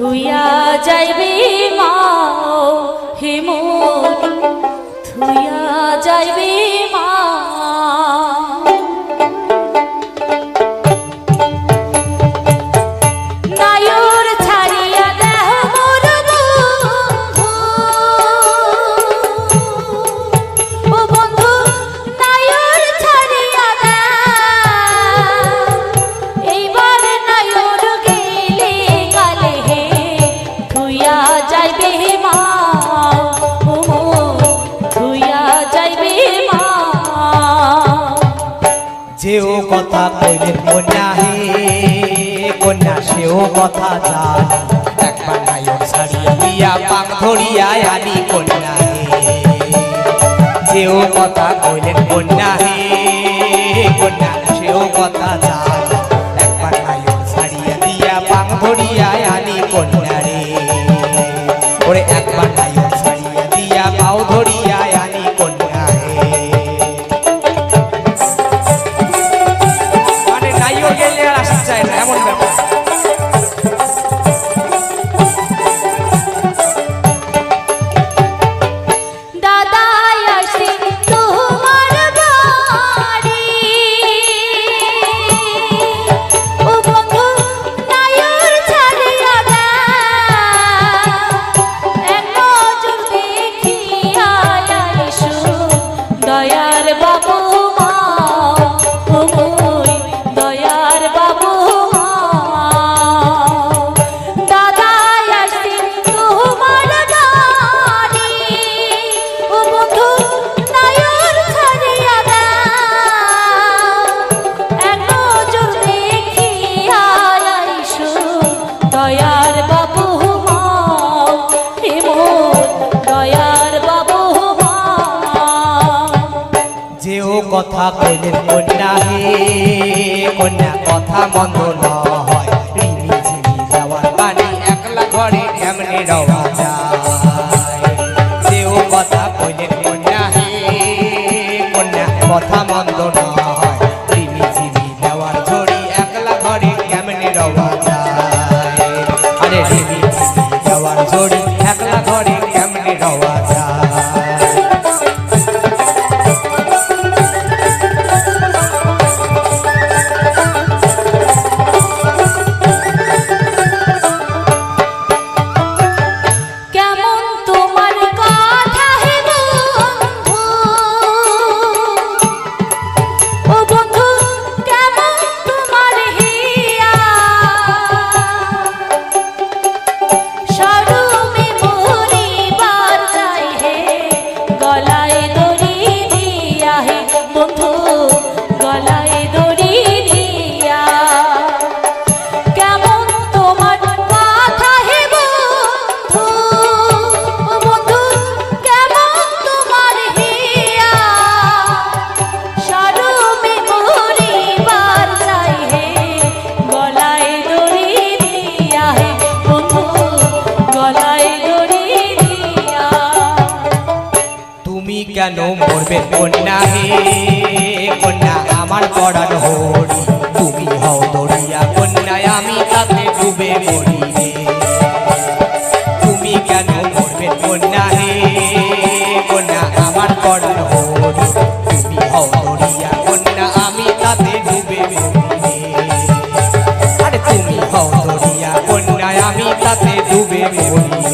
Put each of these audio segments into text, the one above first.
থুইয়া যাইবি মা হিমুর থুয়া কথা জান একবার নায়ক পাক আনি কন্যা যেও কথা কইলেন কন্যা হে কন্যা সেও কথা কথা কইলে মন নাহি কন্যা কথা মন্দ নয় রিমি ঝিমি যাওয়ার পানি একলা ঘরে এমনি রওয়া হবে কন্যা হে কন্যা আমার পড়ান হরি, তুমি হও দরিয়া। কন্যায় আমি তাতে ডুবে মরি রে। তুমি কেন করবে কন্যা হে কন্যা আমার পড়ান হরি, তুমি হও দরিয়া। কন্যা আমি তাতে ডুবে মরি আরে তুমি হও দরিয়া কন্যা আমি তাতে ডুবে মরি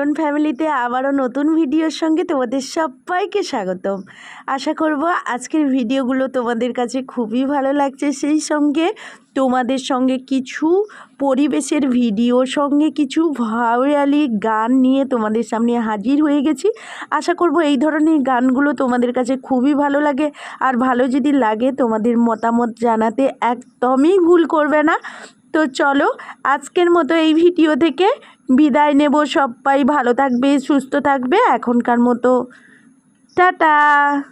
কিরণ ফ্যামিলিতে আবারও নতুন ভিডিওর সঙ্গে তোমাদের সবাইকে স্বাগতম। আশা করব আজকের ভিডিওগুলো তোমাদের কাছে খুবই ভালো লাগছে। সেই সঙ্গে তোমাদের সঙ্গে কিছু পরিবেশের ভিডিও, সঙ্গে কিছু ভাওয়ালি গান নিয়ে তোমাদের সামনে হাজির হয়ে গেছি। আশা করব এই ধরনের গানগুলো তোমাদের কাছে খুবই ভালো লাগে। আর ভালো যদি লাগে তোমাদের মতামত জানাতে একদমই ভুল করবে না। তো চলো আজকের মতো এই ভিডিও থেকে বিদায় নেব সবাই ভালো থাকবে সুস্থ থাকবে এখনকার মতো। টাটা।